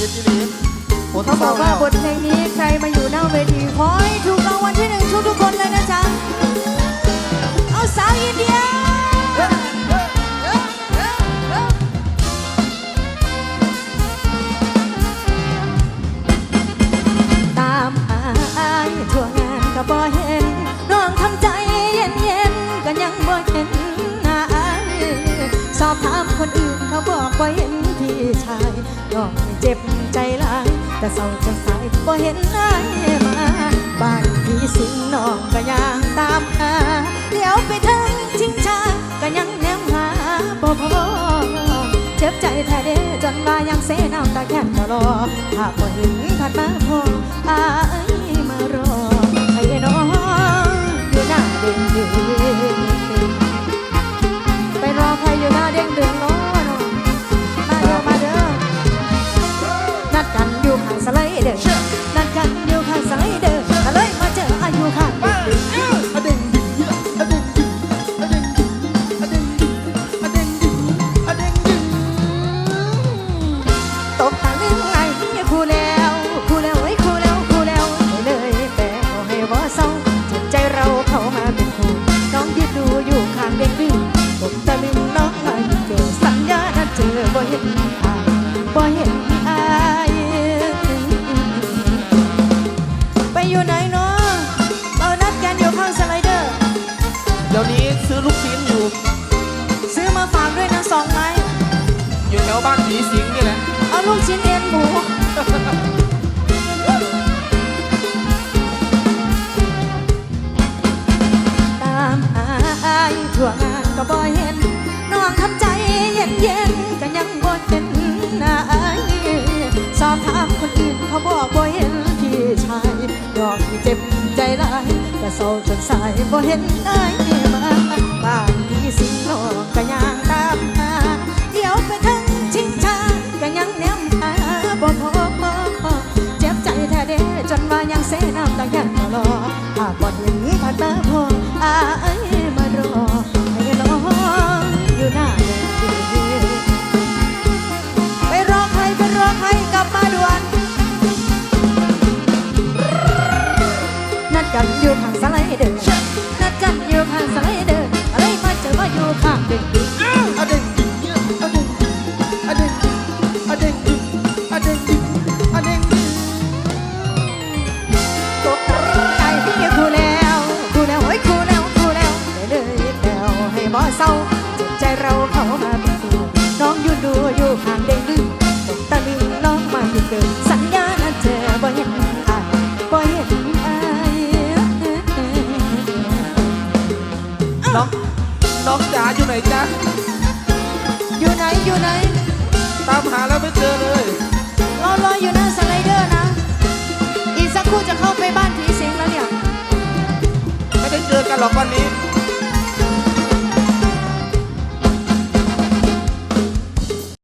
เฮ็ดอีหลีโอ้เขาบเศร้าอกว่าแล้วบทเพลงนี้ใครมาอยู่หน้าเวทีขอให้ถูกรางวัลที่หนึ่งทุกทุกๆคนเลยนะจ๊ะ เอาสาวอินเดีย ตามหาอายทั่วงานก็บ่เห็นน้องทำใจเย็นเย็นๆก็ยังบ่เห็นหน้าอายสอบถามคนอื่นเขาบอกว่าเห็น ชายน้องเจ็บใจหลาย แต่เศร้าจนสายบ่เห็นอายมาบ้านพี่สิงน้องก็ยังตามหาเดี๋ยวไปถึงชิงชาก็ยังแนมหาบ่พอเจ็บใจแท้เด้จนว่ายังเสน้ำตาแค้นตลอดถ้าบ่เห็นถัดมาพออายมารอ อตกตะลึงน้องมาเจอสัญญานัดเจอบ่เห็นอายบ่เห็นอายไปอยู่ไหนเนาะเรานัดกันอยู่ข้างสไลเดอร์ เดี๋ยวนี้ซื้อลูกชิ้นอยู่ ซื้อมาฝากด้วยนะสองไม้อยู่แถวบ้านผีสิงนี่แหละ เอาลูกชิ้นเอ็นหมู ก็บ่เห็นน้องทำใจเย็นเย็นก็ยังบ่เห็นน้าอายสอบถามคนอื่นเขาบอกบ่เห็นพี่ชายดอกเจ็บใจหลายแต่เศร้าจนสายบ่เห็นอายมาบ้านพี่สิงน้องก็ยังตามหาเดี๋ยวไปถึงชิงชาก็ยังแนมหาบ่พอเจ็บใจแท้เด้จนว่ายังเสน้ำตาแก่ตลอดหากบ่เห็นผ่านตาพออา เศร้าจิตใจเราเข้ามาเป็นคู่น้องอยู่ดูอยู่ข้างเด็กดึกตกตาลึงน้องมาอยู่เกินสัญญานัดเจอบ่เห็นอายบ่เห็นอายน้องน้องจ๋าอยู่ไหนจ๊ะอยู่ไหนอยู่ไหน ตามหาแล้วไม่เจอเลยรอรออยู่หน้าสไลเดอร์นะ อีกสักครู่จะเข้าไปบ้านผีสิงแล้วเนี่ย ไม่ได้เจอกันหรอกวันนี้เ